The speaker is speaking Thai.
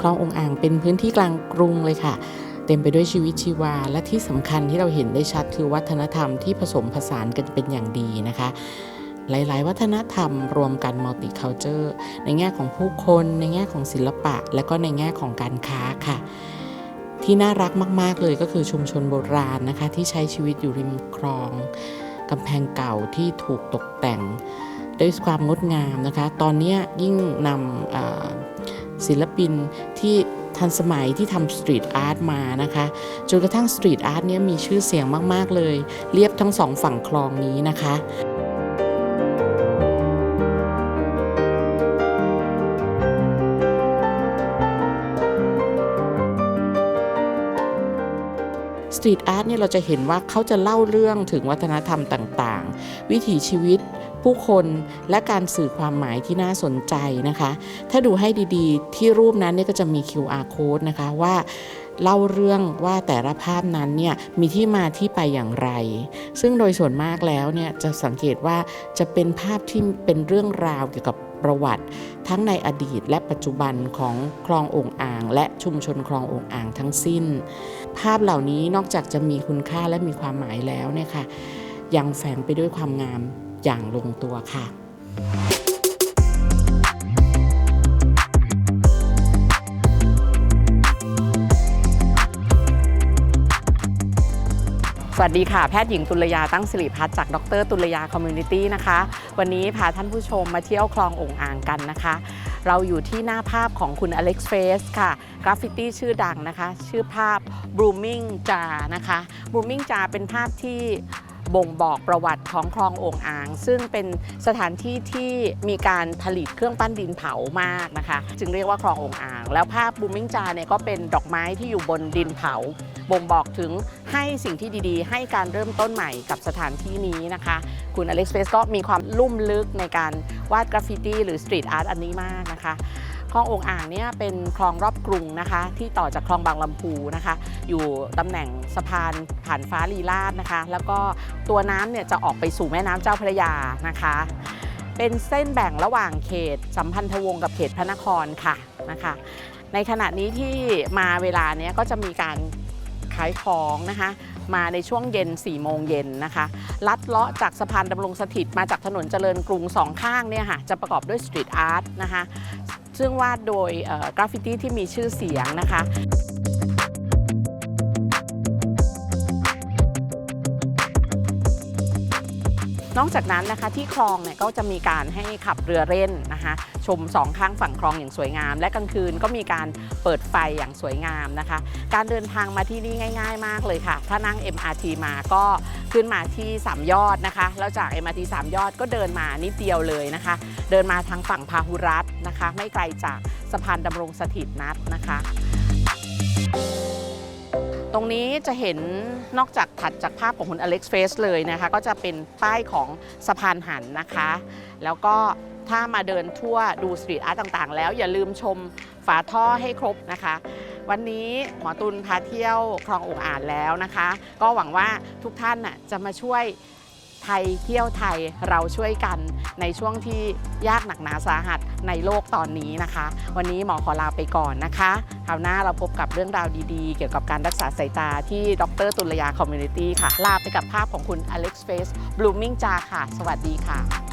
คลององอ่างเป็นพื้นที่กลางกรุงเลยค่ะ เต็มไปด้วยชีวิตชีวา และที่สำคัญที่เราเห็นได้ชัดคือวัฒนธรรมที่ผสมผสานกันเป็นอย่างดีนะคะ หลาย ๆ วัฒนธรรมรวมกันมัลติคัลเจอร์ในแง่ของผู้คน ในแง่ของศิลปะ และก็ในแง่ของการค้าค่ะที่น่ารักมาก ๆ เลยก็คือชุมชนโบราณนะคะ ที่ใช้ชีวิตอยู่ริมคลองกำแพงเก่าที่ถูกตกแต่ง ด้วยความงดงามนะคะ ตอนนี้ยิ่งนำ ศิลปินที่ทันสมัยที่ทำสตรีทอาร์ตมานะคะ จนกระทั่งสตรีทอาร์ตเนี้ยมีชื่อเสียงมาก ๆ เลย เรียบทั้งสองฝั่งคลองนี้นะคะสตรีทอาร์ตเนี่ยเราจะเห็นว่าเขาจะเล่าเรื่องถึงวัฒนธรรมต่างๆ วิถีชีวิต ผู้คนและการสื่อความหมายที่น่าสนใจนะคะ ถ้าดูให้ดีๆ ที่รูปนั้นเนี่ยก็จะมี QR code นะคะว่าเล่าเรื่องว่าแต่ละภาพนั้นเนี่ยมีที่มาที่ไปอย่างไร ซึ่งโดยส่วนมากแล้วเนี่ยจะสังเกตว่าจะเป็นภาพที่เป็นเรื่องราวเกี่ยวกับประวัติ ทั้งในอดีตและปัจจุบันของคลององอ่าง และชุมชนคลององอ่างทั้งสิ้น ภาพเหล่านี้นอกจากจะมีคุณค่าและมีความหมายแล้วเนี่ยค่ะยังแฝงไปด้วยความงาม อย่างลงตัวค่ะสวัสดีค่ะ แพทย์หญิงตุลยาตั้งสิริพัฒน์จากดรตุลยาคอมมูนิตี้นะคะ วันนี้พาท่านผู้ชมมาเที่ยวคลององอ่างกันนะคะ เราอยู่ที่หน้าภาพของคุณอเล็กซ์เฟสค่ะ กราฟฟิตี้ชื่อดังนะคะ ชื่อภาพ Blooming Jar นะคะ Blooming Jar เป็นภาพที่ บ่งบอกประวัติของคลองโองอ่าง ซึ่งเป็นสถานที่ที่มีการผลิตเครื่องปั้นดินเผามากนะคะ จึงเรียกว่าคลองโองอ่าง แล้วภาพ Blooming Jar เนี่ยก็เป็นดอกไม้ที่อยู่บนดินเผา บ่งบอกถึงให้สิ่งที่ดีๆ ให้การเริ่มต้นใหม่กับสถานที่นี้นะคะ คุณอเล็กซ์เฟสก็มีความลุ่มลึกในการวาดกราฟฟิตี้หรือสตรีทอาร์ตอันนี้มากนะคะ ลององอ่างเนี่ยเป็นคลองรอบกรุงนะคะ ที่ต่อจากคลองบางลำพูนะคะ อยู่ตำแหน่งสะพานผ่านฟ้าลีลาดนะคะ แล้วก็ตัวน้ำเนี่ยจะออกไปสู่แม่น้ำเจ้าพระยานะคะ เป็นเส้นแบ่งระหว่างเขต สัมพันธวงศ์กับเขตพระนครค่ะนะคะ ในขณะนี้ที่มาเวลาเนี้ยก็จะมีการขายของนะคะมาในช่วงเย็น 4 โมงเย็นนะคะ ลัดเลาะจากสะพานดำรงสถิตมาจากถนนเจริญกรุงสองข้างเนี่ยค่ะ จะประกอบด้วยสตรีทอาร์ตนะคะ ซึ่งวาดโดยกราฟฟิตี้ที่มีชื่อเสียงนะคะ นอกจากนั้นนะคะที่คลองเนี่ยก็จะมีการให้ขับเรือเล่นนะคะชมสองข้างฝั่งคลองอย่างสวยงาม และกลางคืนก็มีการเปิดไฟอย่างสวยงามนะคะ การเดินทางมาที่นี่ง่าย ๆ มากเลยค่ะ ถ้านั่ง MRT มาก็ขึ้นมาที่3ยอดนะคะแล้วจาก MRT 3ยอดก็เดินมานิดเดียวเลยนะคะ เดินมาทางฝั่งพาหุรัตน์นะคะ ไม่ไกลจากสะพานดำรงสถิตนัดนะคะ ตรงนี้จะเห็นนอกจากถัดจากภาพของคุณอเล็กซ์เฟสเลยนะคะ ก็จะเป็นป้ายของสะพานหันนะคะ แล้วก็ถ้ามาเดินทั่วดูสตรีทอาร์ตต่างๆ แล้วอย่าลืมชมฝาท่อให้ครบนะคะ วันนี้หมอตุลพาเที่ยวคลององอ่านแล้วนะคะ ก็หวังว่าทุกท่านน่ะจะมาช่วย ไทยเที่ยวไทยเราช่วยกันในช่วงที่ยากหนักหนาสาหัสในโลกตอนนี้นะคะ วันนี้หมอขอลาไปก่อนนะคะคราวหน้าเราพบกับเรื่องราวดีๆ เกี่ยวกับการรักษาสายตาที่ดรตุลยาคอมมูนิตี้ค่ะ ลาไปกับภาพของคุณอเล็กซ์เฟสบลูมิงจาค่ะ สวัสดีค่ะ